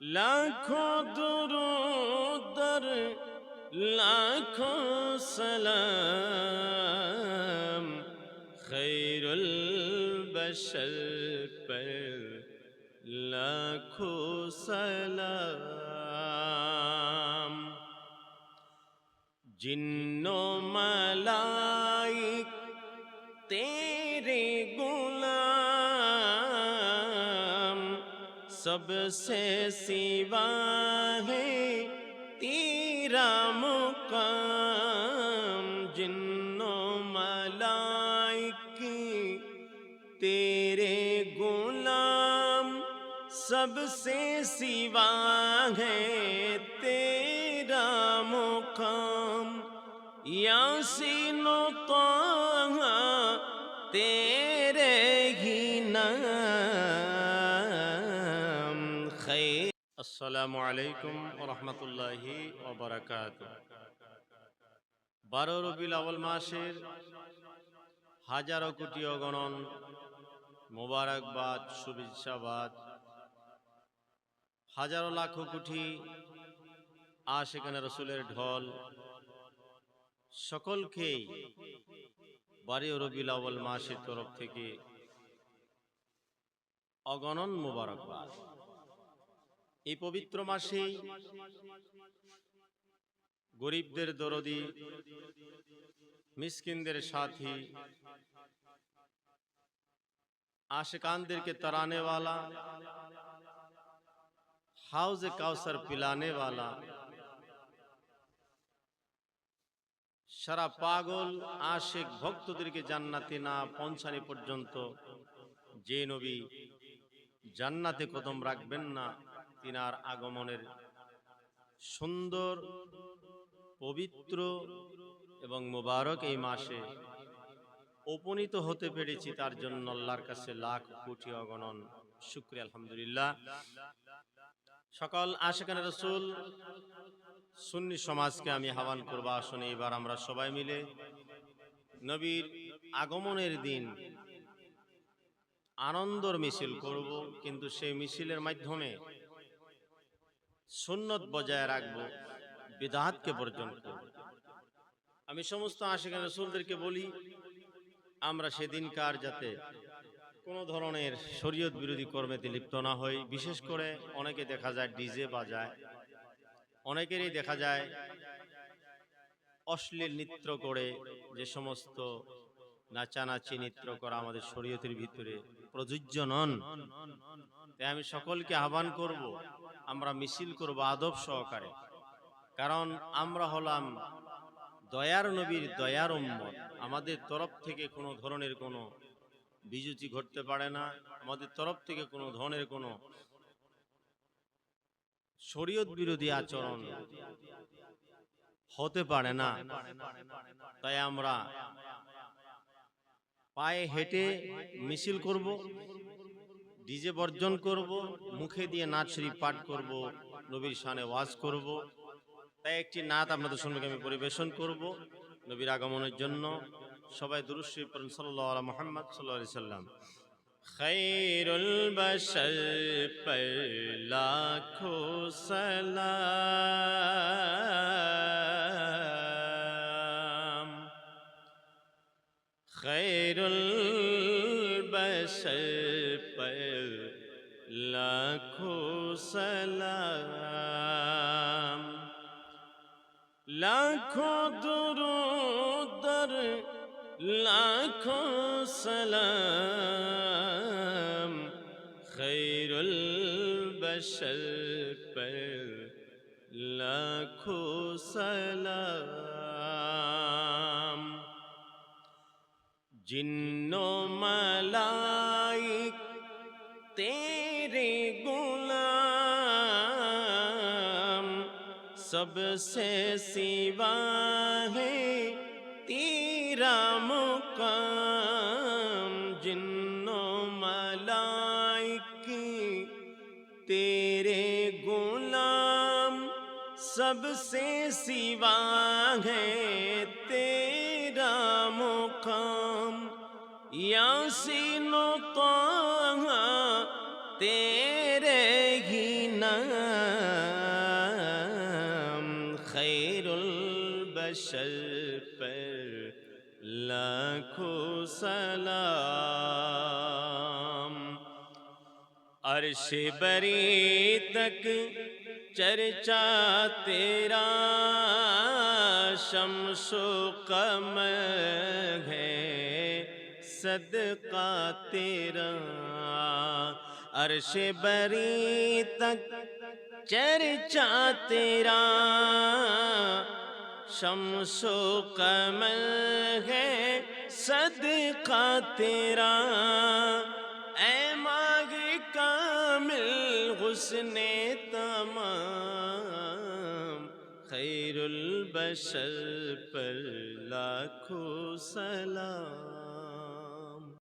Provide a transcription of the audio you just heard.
لاکھوں درود در لاکھوں سلام خیر البشر پر لاکھوں سلام جن و ملائک سب سے سیوا ہے تیرا مقام جنوں ملائک تیرے غلام سب سے سیوا ہے تیرا مقام یا سینو تو تیرے আসসালামু আলাইকুম রহমতুল্লাহি বারো রবিল আউল মাসের হাজারো কোটি অগণন মোবারকবাদ শুভেচ্ছাবাদ হাজারো লাখো কোটি আশেখানে রসুলের ঢল। সকলকেই বারি রবিল আউ্বাল মাসের তরফ থেকে অগণন মোবারকবাদ। এই পবিত্র মাসেই গরিবদের দরদি মিসকিনদের সাথী आशिकानदेर तराने वाला हाउज काउसर पिलाने वाला সারা পাগল আশেক ভক্তদেরকে জান্নাতে না পৌঁছানি পর্যন্ত যে নবী জান্নাতে কদম রাখবেন না তিনার আগমনের সুন্দর, পবিত্র এবং মোবারক এই মাসে উপনীত হতে পেরেছি তার জন্য আল্লাহর কাছে লাখ কোটি অগণন শুক্রিয়া, আলহামদুলিল্লাহ। সকল আশেখানে রসুল, সুন্নি সমাজকে আমি আহ্বান করব, আসনে এবার আমরা সবাই মিলে নবীর আগমনের দিন আনন্দর মিছিল করব, কিন্তু সেই মিছিলের মাধ্যমে সুন্নত বজায় রাখব বিদাহাতকে বর্জন করব আমি সমস্ত আশেখানে রসুলদেরকে বলি, আমরা সেদিনকার যাতে কোনো ধরনের শরীয়ত বিরোধী কর্মেতে লিপ্ত না হই, বিশেষ করে অনেকে দেখা যায় ডিজে বাজায়, অনেকেরই দেখা যায় অশ্লীল নৃত্য করে যে সমস্ত নাচানাচি নৃত্য করা আমাদের শরীয়তের ভিতরে প্রযোজ্য নন। তাই আমি সকলকে আহ্বান করব আমরা মিছিল করব আদব সহকারে। কারণ আমরা হলাম দয়ার নবীর দয়ার উম্মত। আমাদের তরফ থেকে কোনো ধরনের কোনো বিজুতি ঘটতে পারে না। আমাদের তরফ থেকে কোনো ধরনের কোনো শরীয়ত বিরোধী আচরণ হতে পারে না। তাই আমরা পায়ে হেঁটে মিছিল করব। ডিজে বর্জন করব, মুখে দিয়ে নাচ শরীফ পাঠ করব, নবীর শানে ওয়াজ করব। তাই একটি নাত আপনাদের সঙ্গে আমি পরিবেশন করব নবীর আগমনের জন্য। সবাই দুরুশ্রী পড়েন সাল্লাহ আলা মোহাম্মদ সাল্লাহ সাল্লাম। খৈরুল বশর পর লাখো সালাম। شب پر لاکھوں سلام لاکھوں درود در لاکھوں سلام خیر البشر پر لاکھوں سلام۔ جنوں ملا تیرے غلام سب سے سوا ہے تیرا مقام سے سوا ہے تیرا مقام۔ یاسین و طہ تیرے ہی نام۔ خیر البشر پر لاکھوں سلام۔ عرش بری تک چرچا تیرا شمس و قمر ہے، صدقہ تیرا عرش بری تک چرچا تیرا شمس و قمر ہے، صدقہ تیرا حسن تمام خیر البشر پر لاکھوں سلام